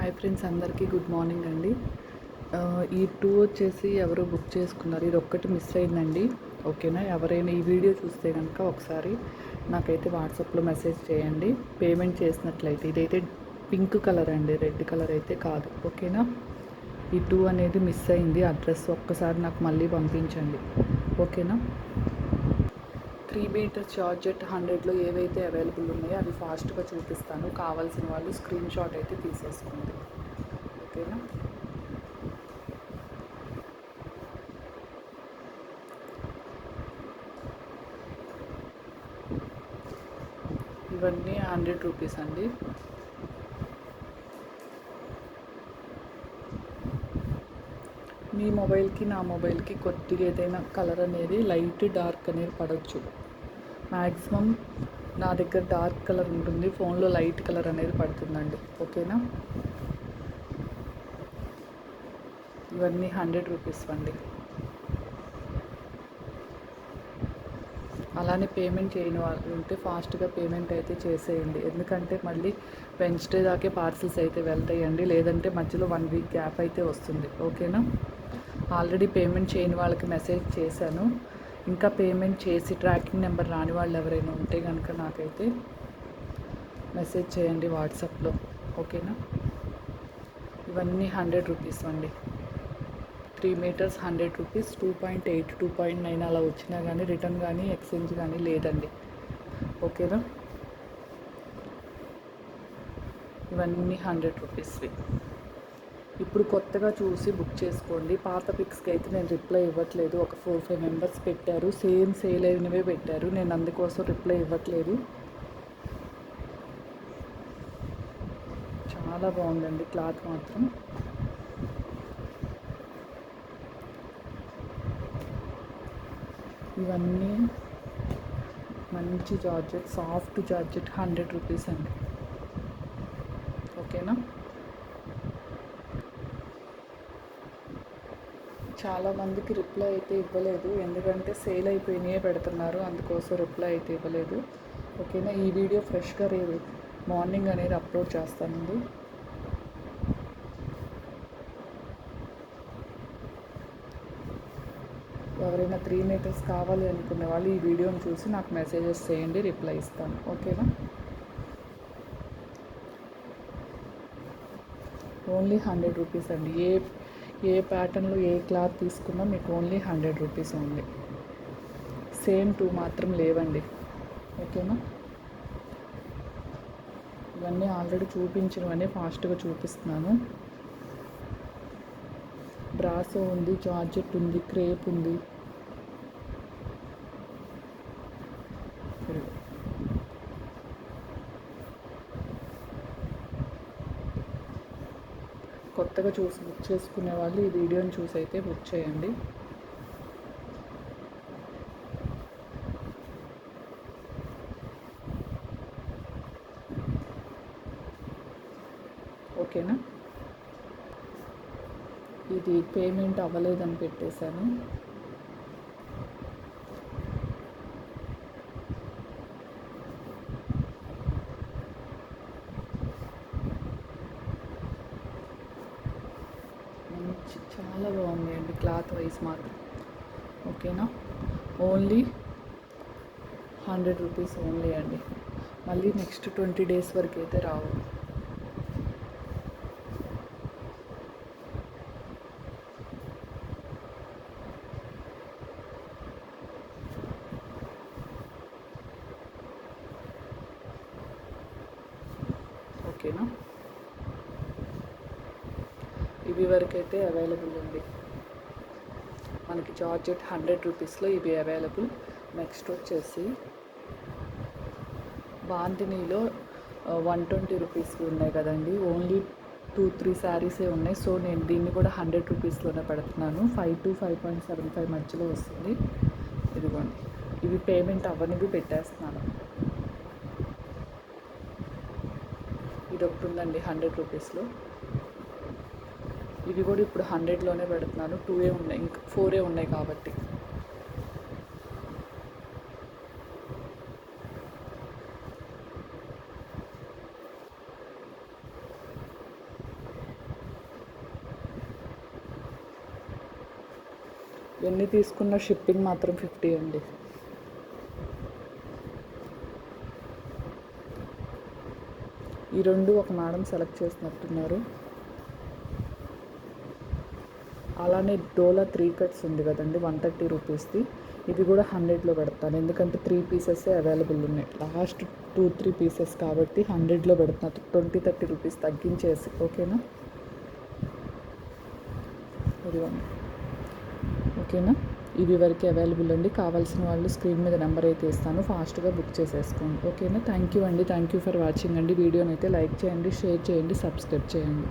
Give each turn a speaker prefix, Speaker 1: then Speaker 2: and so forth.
Speaker 1: Hi friends అందరికీ good morning అండి. ఈ టూ వచ్చేసి ఎవరు బుక్ చేసుకున్నారు? ఇది ఒక్కటి మిస్ అయిందండి ఓకేనా ఎవరైనా ఈ వీడియో చూస్తే కనుక ఒకసారి నాకైతే వాట్సాప్లో మెసేజ్ చేయండి. పేమెంట్ చేసినట్లయితే ఇదైతే పింక్ కలర్ అండి. రెడ్ కలర్ అయితే కాదు. ఓకేనా ఈ టూ అనేది మిస్ అయింది. అడ్రస్ ఒక్కసారి నాకు మళ్ళీ పంపించండి. ఓకేనా త్రీ మీటర్ చార్జెట్ హండ్రెడ్లో ఏవైతే అవైలబుల్ ఉన్నాయో అవి ఫాస్ట్గా చూపిస్తాను. కావాల్సిన వాళ్ళు స్క్రీన్ షాట్ అయితే తీసేసుకోండి. ఓకేనా? ఇవన్నీ హండ్రెడ్ రూపీస్ అండి. మీ మొబైల్కి నా మొబైల్కి కొద్దిగా ఏదైనా కలర్ అనేది లైట్ డార్క్ అనేది పడవచ్చు మ్యాక్సిమం నా దగ్గర డార్క్ కలర్ ఉంటుంది. ఫోన్లో లైట్ కలర్ అనేది పడుతుందండి. ఓకేనా? ఇవన్నీ హండ్రెడ్ రూపీస్ అండి. అలానే పేమెంట్ చేయని వాళ్ళు ఉంటే ఫాస్ట్గా పేమెంట్ అయితే చేసేయండి. ఎందుకంటే మళ్ళీ వెన్స్డే దాకే పార్సిల్స్ అయితే వెళ్తాయండి. లేదంటే మధ్యలో వన్ వీక్ గ్యాప్ అయితే వస్తుంది. ఓకేనా? ఆల్రెడీ పేమెంట్ చేయని వాళ్ళకి మెసేజ్ చేశాను. ఇంకా పేమెంట్ చేసి ట్రాకింగ్ నెంబర్ రాని వాళ్ళు ఎవరైనా ఉంటే కనుక నాకైతే మెసేజ్ చేయండి వాట్సాప్లో. ఓకేనా? ఇవన్నీ హండ్రెడ్ రూపీస్ అండి. Three metres hundred rupees. Two point eight two point nine అలా వచ్చినా కానీ రిటర్న్ కానీ ఎక్స్చేంజ్ కానీ లేదండి. ఓకేనా? ఇవన్నీ హండ్రెడ్ రూపీస్వి. ఇప్పుడు కొత్తగా చూసి బుక్ చేసుకోండి. పాత పిక్స్కి అయితే నేను రిప్లై ఇవ్వట్లేదు. ఒక ఫోర్ ఫైవ్ మెంబర్స్ పెట్టారు. సేమ్ సేల్ అయినవే పెట్టారు. నేను అందుకోసం రిప్లై ఇవ్వట్లేదు. చాలా బాగుందండి క్లాత్ మాత్రం. ఇవన్నీ మంచి georgette soft georgette hundred rupees అండి. ఓకేనా? చాలా మందికి రిప్లై అయితే ఇవ్వలేదు. ఎందుకంటే సేల్ అయిపోయినాయే పెడుతున్నారు. అందుకోసం రిప్లై అయితే ఇవ్వలేదు. ఓకేనా? ఈ వీడియో ఫ్రెష్గా రేపు మార్నింగ్ అనేది అప్లోడ్ చేస్తానండి. ఎవరైనా త్రీ మీటర్స్ కావాలి అనుకునే వాళ్ళు ఈ వీడియోని చూసి నాకు మెసేజెస్ చేయండి రిప్లై ఇస్తాను. ఓకేనా? ఓన్లీ హండ్రెడ్ రూపీస్ అండి. ఏ ఏ ప్యాటర్న్లో ఏ క్లాత్ తీసుకున్నా మీకు only hundred rupees only. Same two మాత్రం లేవండి. ఓకేనా? ఇవన్నీ ఆల్రెడీ చూపించినవన్నీ ఫాస్ట్గా చూపిస్తున్నాను. బ్రాసో ఉంది జార్జెట్ ఉంది క్రేప్ ఉంది. కొత్తగా చూసి బుక్ చేసుకునే వాళ్ళు ఈ వీడియోని చూసి అయితే బుక్ చేయండి. ఓకేనా? ఇది పేమెంట్ అవ్వలేదని పెట్టేశాను మంచి చాలా బాగుంది అండి క్లాత్ వైజ్ మాత్రం. ఓకేనా? ఓన్లీ హండ్రెడ్ రూపీస్ ఓన్లీ అండి. మళ్ళీ నెక్స్ట్ ట్వంటీ డేస్ వరకు అయితే రావు. ఓకేనా? ఇవి వరకైతే అవైలబుల్ ఉంది. మనకి జార్జెట్ హండ్రెడ్ రూపీస్లో ఇవి అవైలబుల్. నెక్స్ట్ వచ్చేసి బాందినీలో వన్ ట్వంటీ రూపీస్ ఉన్నాయి కదండి. ఓన్లీ టూ త్రీ శారీసే ఉన్నాయి. సో నేను దీన్ని కూడా హండ్రెడ్ రూపీస్లోనే పెడుతున్నాను. Five to five point seven five మధ్యలో వస్తుంది. ఇదిగోండి. ఇవి పేమెంట్ అవ్వనివి పెట్టేస్తున్నాను. ఇది ఒకటి ఉందండి హండ్రెడ్ రూపీస్లో. ఇవి కూడా ఇప్పుడు హండ్రెడ్లోనే పెడుతున్నాను. టూ ఏ ఉన్నాయి. ఇంకా ఫోర్ ఏ ఉన్నాయి కాబట్టి. ఎన్ని తీసుకున్న షిప్పింగ్ మాత్రం ఫిఫ్టీ అండి. ఈ రెండు ఒక మేడం సెలెక్ట్ చేసినట్టున్నారు. అలానే డోలా త్రీ కట్స్ ఉంది కదండి వన్ థర్టీ రూపీస్ది. ఇది కూడా హండ్రెడ్లో పెడతాను. ఎందుకంటే త్రీ పీసెస్ అవైలబుల్ ఉన్నాయి. లాస్ట్ టూ త్రీ పీసెస్ కాబట్టి హండ్రెడ్లో పెడుతున్నా ట్వంటీ థర్టీ రూపీస్ తగ్గించేసి ఓకేనా? ఇదిగోండి. ఓకేనా? ఇవి వరకు అవైలబుల్ అండి. కావాల్సిన వాళ్ళు స్క్రీన్ మీద నెంబర్ అయితే ఇస్తాను. ఫాస్ట్గా బుక్ చేసేసుకోండి. ఓకేనా? థ్యాంక్ యూ అండి. థ్యాంక్ యూ ఫర్ వాచింగ్ అండి. వీడియోని అయితే లైక్ చేయండి షేర్ చేయండి సబ్స్క్రైబ్ చేయండి.